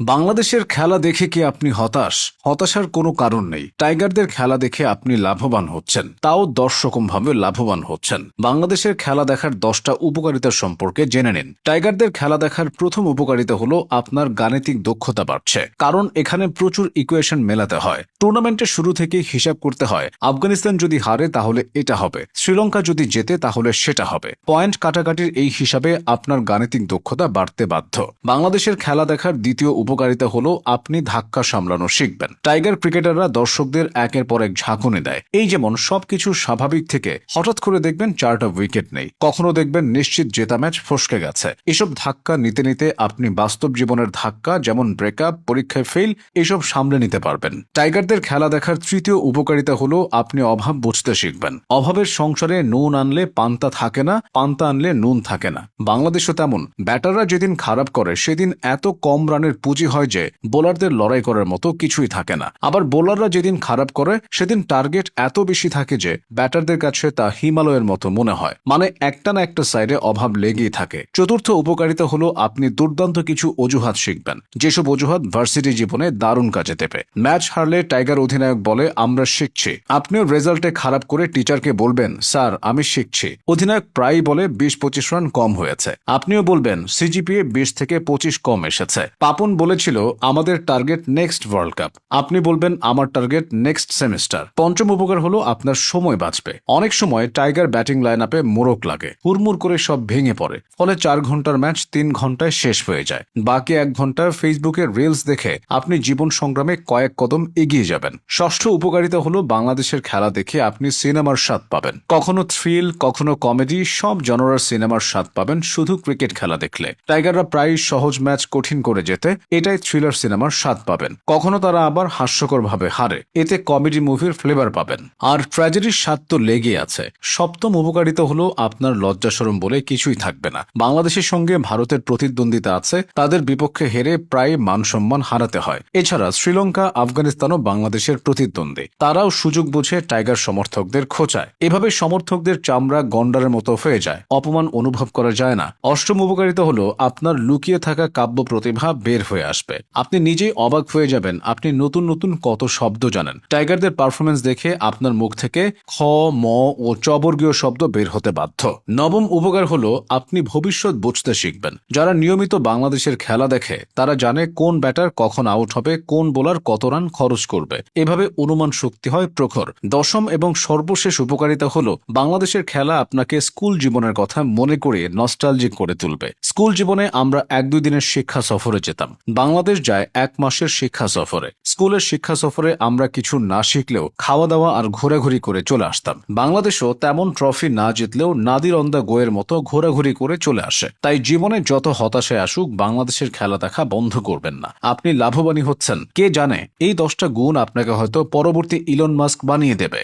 বাংলাদেশের খেলা দেখে কি আপনি হতাশ? হতাশার কোনো কারণ নেই। টাইগারদের খেলা দেখে আপনি লাভবান হচ্ছেন। তাও দশ রকমভাবে লাভবান হচ্ছেন। বাংলাদেশের খেলা দেখার দশটা উপকারিতা সম্পর্কে জেনে নিন। টাইগারদের খেলা দেখার প্রথম উপকারিতা হলো আপনার গাণিতিক দক্ষতা বাড়ছে। কারণ এখানে প্রচুর ইকুয়েশন মেলাতে হয়। টুর্নামেন্টের শুরু থেকেই হিসাব করতে হয়, আফগানিস্তান যদি হারে তাহলে এটা হবে। শ্রীলঙ্কা যদি জেতে তাহলে সেটা হবে। পয়েন্ট কাটাকাটির এই হিসাবে আপনার গাণিতিক দক্ষতা বাড়তে বাধ্য। বাংলাদেশের খেলা দেখার দ্বিতীয় উপকারিতা হলো আপনি ধাক্কা সামলানো শিখবেন। টাইগার ক্রিকেটাররা দর্শকদের একের পর এক ঝাঁকুনি দেয়। এই যেমন সবকিছু স্বাভাবিক থেকে হঠাৎ করে দেখবেন চারটা উইকেট নেই। কখনো দেখবেন নিশ্চিত জেতা ম্যাচ ফসকে গেছে। এসব ধাক্কা নিতে নিতে আপনি বাস্তব জীবনের ধাক্কা যেমন ব্রেকআপ, পরীক্ষায় ফেল, এসব সামলে নিতে পারবেন। টাইগারদের খেলা দেখার তৃতীয় উপকারিতা হলো আপনি অভাব বুঝতে শিখবেন। অভাবের সংসারে নুন আনলে পান্তা থাকে না, পান্তা আনলে নুন থাকে না। বাংলাদেশও তেমন। ব্যাটাররা যেদিন খারাপ করে, সেদিন এত কম রানের পুঁজি হয় যে বোলারদের লড়াই করার মতো কিছুই থাকে না। আবার বোলাররা যেদিন খারাপ করে, সেদিন টার্গেট এত বেশি থাকে যে ব্যাটারদের কাছে তা হিমালয়ের মতো মনে হয়। মানে একটা না একটা সাইডে অভাব লেগেই থাকে। চতুর্থ উপকারিতা হলো আপনি দুর্দান্ত কিছু অজুহাত শিখবেন। যেসব অজুহাত ভার্সিটি জীবনে দারুণ কাজে দেবে। ম্যাচ হারলে টাইগার অধিনায়ক বলে, আমরা শিখছি। আপনিও রেজাল্টে খারাপ করে টিচারকে বলবেন, স্যার, আমি শিখছি। অধিনায়ক প্রায়ই বলে, বিশ পঁচিশ রান কম হয়েছে। আপনিও বলবেন, সিজিপিএ বিশ থেকে পঁচিশ কম এসেছে। পাপন বলেছিল, আমাদের টার্গেট নেক্সট ওয়ার্ল্ড কাপ আপনি বলবেন, আমার টার্গেট নেক্সট সেমিস্টার পঞ্চম উপকার হলো, আপনার সময় বাঁচবে। অনেক সময় টাইগার ব্যাটিং লাইন আপে মোড়ক লাগে। হুড়মুড় করে সব ভেঙে পড়ে। ফলে চার ঘণ্টার ম্যাচ তিন ঘন্টায় শেষ হয়ে যায়। বাকি এক ঘণ্টা ফেসবুকে রিলস দেখে আপনি জীবন সংগ্রামে কয়েক কদম এগিয়ে যাবেন। ষষ্ঠ উপকারিতা হলো, বাংলাদেশের খেলা দেখে আপনি সিনেমার স্বাদ পাবেন। কখনো থ্রিল কখনো কমেডি সব জনরার সিনেমার স্বাদ পাবেন, শুধু ক্রিকেট খেলা দেখলে। টাইগাররা প্রায় সহজ ম্যাচ কঠিন করে যেতে এটাই থ্রিলার সিনেমার স্বাদ পাবেন। কখনো তারা আবার হাস্যকর ভাবে হারে। এতে কমেডি মুভির ফ্লেভার পাবেন। আর ট্র্যাজেডির স্বাদ তো লেগে আছে। সপ্তম উপকারিতা হলো আপনার লজ্জাসরম বলে কিছুই থাকবে না। বাংলাদেশের সঙ্গে ভারতের প্রতিদ্বন্দ্বিতা আছে। তাদের বিপক্ষে হেরে প্রায় মান সম্মান হারাতে হয়। এছাড়া শ্রীলঙ্কা আফগানিস্তানও বাংলাদেশের প্রতিদ্বন্দ্বী। তারাও সুযোগ বুঝে টাইগার সমর্থকদের খোঁচায়। এভাবে সমর্থকদের চামড়া গন্ডারের মতো হয়ে যায়। অপমান অনুভব করা যায় না। অষ্টম উপকারিতা হলো আপনার লুকিয়ে থাকা কাব্য প্রতিভা বের হয়ে আসবে। আপনি নিজেই অবাক হয়ে যাবেন আপনি নতুন নতুন কত শব্দ জানেন। টাইগারদের পারফরমেন্স দেখে আপনার মুখ থেকে খ, ম ও চবর্গীয় শব্দ বের হতে বাধ্য। নবম উপকার হলো আপনি ভবিষ্যৎ বুঝতে শিখবেন। যারা নিয়মিত বাংলাদেশের খেলা দেখে, তারা জানে কোন ব্যাটার কখন আউট হবে, কোন বোলার কত রান খরচ করবে। এভাবে অনুমান শক্তি হয় প্রখর। দশম এবং সর্বশেষ উপকারিতা হলো বাংলাদেশের খেলা আপনাকে স্কুল জীবনের কথা মনে করে নস্টালজিক করে তুলবে। স্কুল জীবনে আমরা এক দুই দিনের শিক্ষা সফরে যেতাম। বাংলাদেশ যায় এক মাসের শিক্ষা সফরে। স্কুলের শিক্ষা সফরে আমরা কিছু না শিখলেও খাওয়া দাওয়া আর ঘোরাঘুরি করে চলে আসতাম। বাংলাদেশও তেমন ট্রফি না জিতলেও নাদির অন দ্য গোয়ের মতো ঘোরাঘুরি করে চলে আসে। তাই জীবনে যত হতাশায় আসুক, বাংলাদেশের খেলা দেখা বন্ধ করবেন না। আপনি লাভবানই হচ্ছেন। কে জানে, এই দশটা গুণ আপনাকে হয়তো পরবর্তী ইলন মাস্ক বানিয়ে দেবে।